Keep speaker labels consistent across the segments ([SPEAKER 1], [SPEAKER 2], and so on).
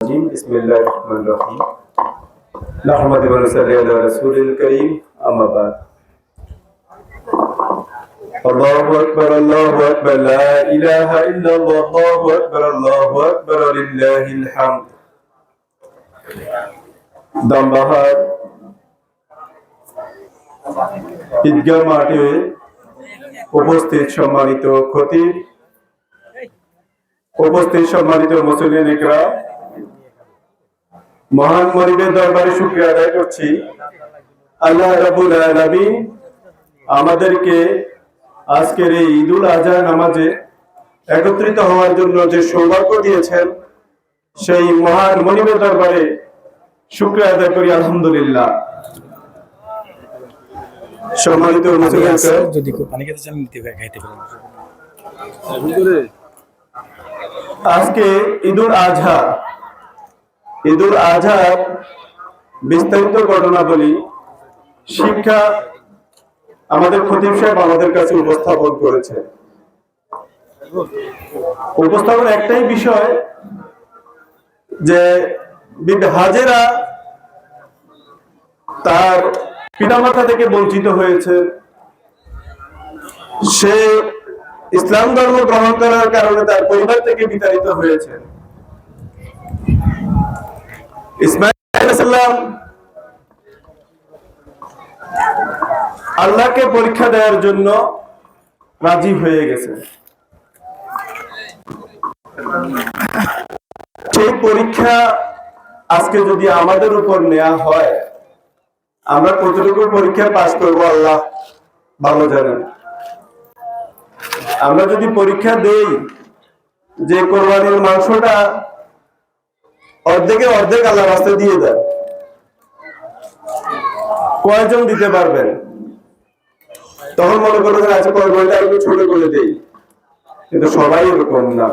[SPEAKER 1] الرجيم بسم الله الرحمن الرحيم نحمد ونصلي على رسول الكريم أما بعد الله أكبر الله أكبر لا إله إلا الله الله أكبر الله أكبر لله الحمد দমবাহার ঈদগাহ মাঠে উপস্থিত সম্মানিত খতিব উপস্থিত সম্মানিত মুসলিম একরা মহান মরিবের দরবারে শুক্রিয়া আদায় করছি। আল্লাহ রাবুল আলামিন আমাদেরকে আজকের এই ঈদুল আজহা নামাজে একত্রিত হওয়ার জন্য যে সৌভাগ্য দিয়েছেন সেই মহান মনিবের দরবারে শুক্রিয়া আদায় করি আলহামদুলিল্লাহ। সম্মানিত
[SPEAKER 2] যদি পানি খেতে চান খাইতে পারেন।
[SPEAKER 1] আজকে ঈদুল আজহা ঈদুল আজহার বিস্তারিত ঘটনা বলি শিক্ষা আমাদের খতিব সাহেব আমাদের কাছে উপস্থাপন করেছে। উপস্থাপন একটাই বিষয় যে হাজেরা তার পিতামাতা থেকে বঞ্চিত হয়েছে। সে ইসলাম ধর্ম গ্রহণ করার কারণে তার পরিবার থেকে বিতাড়িত হয়েছে। ইসমাইল ইসলাম আল্লাহকে পরীক্ষা দেওয়ার জন্য রাজি হয়ে গেছে। সেই পরীক্ষা আজকে যদি আমাদের উপর নেওয়া হয়, আমরা কতটুকু পরীক্ষা পাশ করব আল্লাহ? ভালো জানেন। আমরা যদি পরীক্ষা দেই যে কোরবানির মাংসটা অর্ধেকে অর্ধেক আল্লাহ রাস্তায় দিয়ে দেন। কয়জন দিতে পারবেন? তখন মনে করবেন আচ্ছা কোরবানিটা একটু ছোট করে দেই। কিন্তু সবাই এরকম না।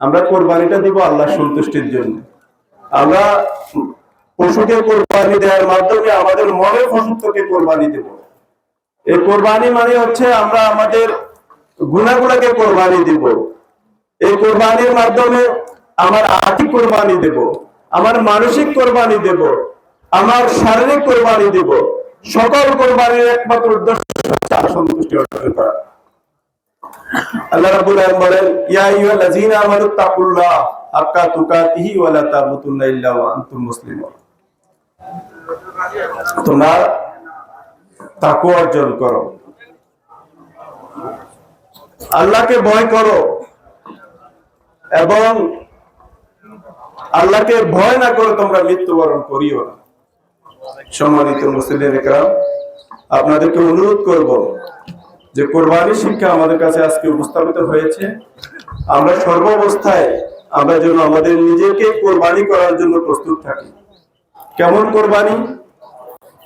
[SPEAKER 1] আমরা কোরবানিটা দিব আল্লাহ সন্তুষ্টির জন্য। আমরা পশুকে কোরবানি দেওয়ার মাধ্যমে আমাদের মনের পশুত্বকে কোরবানি দেব। এই কোরবানি মানে হচ্ছে আমরা আমাদের গুণাগুলাকে কোরবানি দিব। এই কোরবানির মাধ্যমে আমার আর্থিক কোরবানি দেব, আমার মানসিক কোরবানি দেব, আমার শারীরিক কোরবানি দেব। সকল কোরবানির একমাত্র উদ্দেশ্য সন্তুষ্টি অর্জন করা। আল্লাহ রাব্বুল আলামিন বলেন, ইয়া আইয়ুহাল্লাযীনা আমানু তাকুল্লাহ হাক্কা তুকাতিহি তামুতুন্না ইল্লা ওয়া আনতুম মুসলিমুন। তোমরা তাকওয়া অর্জন করো। আল্লাহকে ভয় করো। এবং আল্লাহকে ভয় না করে তোমরা মৃত্যুবরণ করিও না। সম্মানিত মুসলিম একরাম, আপনাদেরকে অনুরোধ করব যে কোরবানি শিক্ষা আমাদের কাছে আজকে উপস্থাপিত হয়েছে। আমরা সর্বাবস্থায় আমরা যেন আমাদের নিজেকে কোরবানি করার জন্য প্রস্তুত থাকি। কেমন কোরবানি?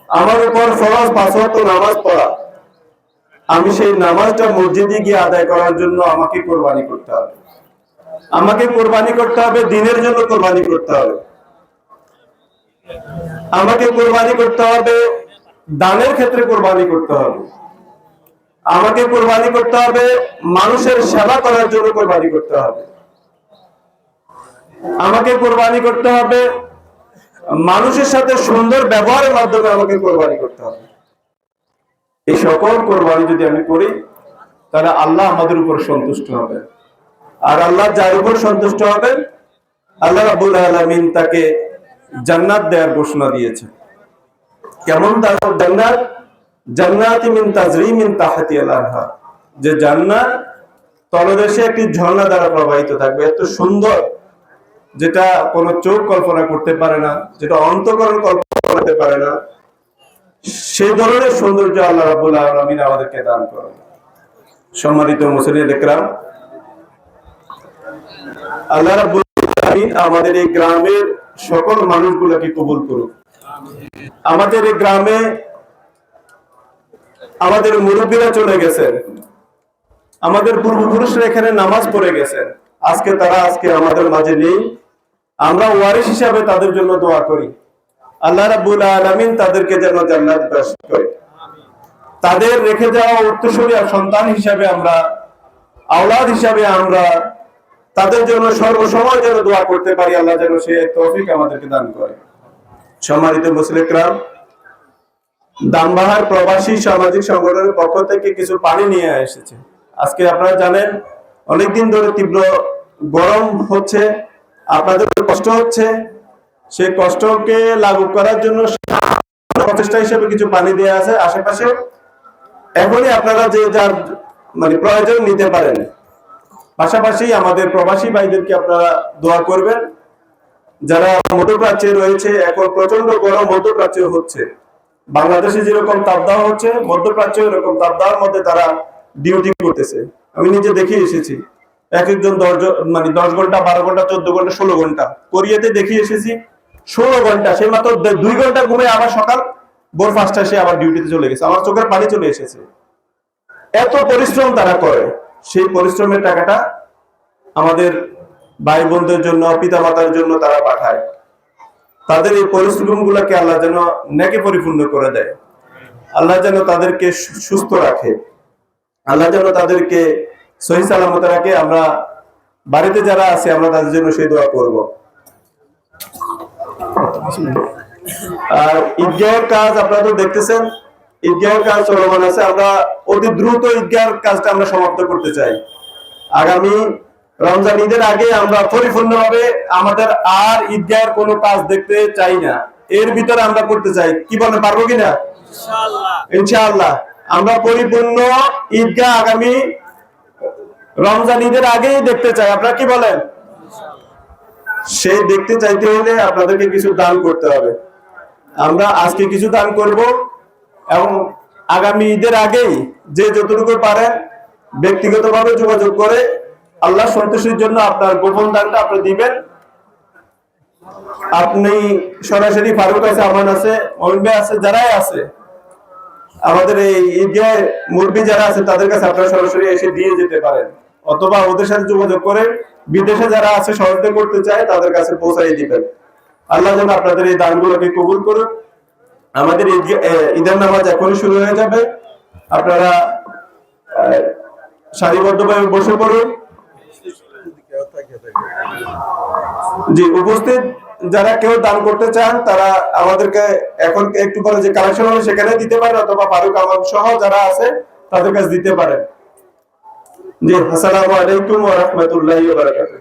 [SPEAKER 1] আমার উপর ফরজ পাঁচ ওয়াক্ত নামাজ পড়া। আমি সেই নামাজটা মসজিদে গিয়ে আদায় করার জন্য আমাকে কোরবানি করতে হবে। আমাকে কোরবানি করতে হবে, দিনের জন্য কোরবানি করতে হবে। আমাকে কোরবানি করতে হবে, দানের ক্ষেত্রে কোরবানি করতে হবে। আমাকে কোরবানি করতে হবে, মানুষের সেবা করার জন্য কোরবানি করতে হবে। আমাকে কোরবানি করতে হবে, মানুষের সাথে সুন্দর ব্যবহারের মাধ্যমে আমাকে কোরবানি করতে হবে। এই সকল কোরবানি যদি আমি করি, তাহলে আল্লাহ আমাদের উপর সন্তুষ্ট হবে। আর আল্লাহ যার উপর সন্তুষ্ট হবেন, আল্লাহ রাবুল আলমিন তাকে জান্নাত দেওয়ার ঘোষণা দিয়েছে কেমন জান্নাত? জান্নাতি মিন মিন তাহাতি যে জান্নাত তলদেশে একটি ঝর্ণা দ্বারা প্রবাহিত থাকবে, এত সুন্দর, যেটা কোনো চোখ কল্পনা করতে পারে না, যেটা অন্তকরণ কল্পনা করতে পারে না সেই ধরনের সৌন্দর্য আল্লাহ রাবুল আলমিন আমাদেরকে দান করেন। সম্মানিত মুসলিম দেখলাম আল্লাহ রাবুল আমাদের এই গ্রামের সকল মানুষগুলোকে কবুল করুক। আমাদের এই গ্রামে আমাদের মুরব্বীরা চলে গেছেন আমাদের পূর্বপুরুষরা এখানে নামাজ পড়ে গেছেন আজকে তারা আজকে আমাদের মাঝে নেই। আমরা ওয়ারিশ হিসাবে তাদের জন্য দোয়া করি। আল্লাহ রাব্বুল আলামিন তাদেরকে যেন জান্নাত দান করে। তাদের রেখে যাওয়া উত্তরসূরি সন্তান হিসাবে আমরা, আওলাদ হিসাবে আমরা তাদের জন্য সর্বসময় যেন দোয়া করতে পারি, আল্লাহ যেন সে তৌফিক আমাদেরকে দান করে। সম্মানিত মুসলিকরাম দামবাহার প্রবাসী সামাজিক সংগঠনের পক্ষ থেকে কিছু পানি নিয়ে এসেছে। আজকে আপনারা জানেন, অনেকদিন ধরে তীব্র গরম হচ্ছে, আপনাদের কষ্ট হচ্ছে। সেই কষ্টকে লাগু করার জন্য প্রচেষ্টা হিসেবে কিছু পানি দেওয়া আছে। আশেপাশে এখনই আপনারা যে যার মানে প্রয়োজন নিতে পারেন। পাশাপাশি আমাদের প্রবাসী ভাইদেরকে আপনারা দোয়া করবেন, যারা মধ্যপ্রাচ্যে রয়েছে, এখন প্রচণ্ড গরম মধ্যপ্রাচ্যে হচ্ছে। বাংলাদেশে যেরকম তাপ দেওয়া হচ্ছে মধ্যপ্রাচ্য এরকম তাপ দেওয়ার মধ্যে তারা ডিউটি করতেছে। আমি নিজে দেখে এসেছি। এক একজন দশ মানে দশ ঘণ্টা, বারো ঘণ্টা, চোদ্দ ঘণ্টা, ষোলো ঘণ্টা। কোরিয়াতে দেখে এসেছি, ষোলো ঘণ্টা, সে মাত্র দুই ঘণ্টা ঘুমে আবার সকাল ভোর পাঁচটায় সে আবার ডিউটিতে চলে গেছে। আমার চোখের পানি চলে এসেছে। এত পরিশ্রম তারা করে। সেই পরিশ্রমের টাকাটা আমাদের ভাই বোনদের জন্য পিতা মাতার জন্য তারা পাঠায়। তাদের এই পরিশ্রম গুলাকে আল্লাহ যেন নেকে পরিপূর্ণ করে দেয়। আল্লাহ যেন তাদেরকে সুস্থ রাখে। আল্লাহ যেন তাদেরকে সহি সালামত রাখে। আমরা বাড়িতে যারা আছে, আমরা তাদের জন্য সেই দোয়া করব। আর ঈদগাহের কাজ আপনারা তো দেখতেছেন, ঈদগাহের কাজ চলমান আছে। আমরা অতি দ্রুত ঈদগাহের কাজটা আমরা সমাপ্ত করতে চাই। আগামী রমজান ঈদের আগে আমরা পরিপূর্ণভাবে আমাদের আর ঈদগাহের কোনো কাজ দেখতে চাই না। এর ভিতরে আমরা করতে চাই কি বলেন পারব কিনা? ইনশাআল্লাহ। আমরা পরিপূর্ণ ঈদগাহ আগামী রমজান ঈদের আগেই দেখতে চাই। আপনারা কি বলেন? সেই দেখতে চাইতে হলে আপনাদেরকে কিছু দান করতে হবে। আমরা আজকে কিছু দান করব এবং আগামী ঈদের আগেই যে যতটুকু পারেন ব্যক্তিগতভাবে যোগাযোগ করে আল্লাহ সন্তুষ্টির জন্য আপনার গোপন দানটা আপনি দিবেন। আপনি সরাসরি ফারুক আছে, আমান আছে অমিন আছে, যারাই আছে, আমাদের এই ঈদগাহ মুরবি যারা আছে, তাদের কাছে আপনারা সরাসরি এসে দিয়ে যেতে পারেন। অথবা ওদের সাথে যোগাযোগ করে বিদেশে যারা আছে, সহযোগিতা করতে চায়, তাদের কাছে পৌঁছাই দিবেন। আল্লাহ যেন আপনাদের এই দানগুলোকে কবুল করুন আমাদের ঈদের নামাজ এখনই শুরু হয়ে যাবে। আপনারা সারিবদ্ধভাবে বসে পড়ুন। জি, উপস্থিত যারা কেউ দান করতে চান, তারা আমাদেরকে এখন একটু পরে যে কালেকশন হবে সেখানে দিতে পারেন, অথবা ফারুক আমার সহ যারা আছে, তাদের কাছে দিতে পারেন। জি, আসসালামু আলাইকুম ওয়া রাহমাতুল্লাহি ওয়া বারাকাতুহু।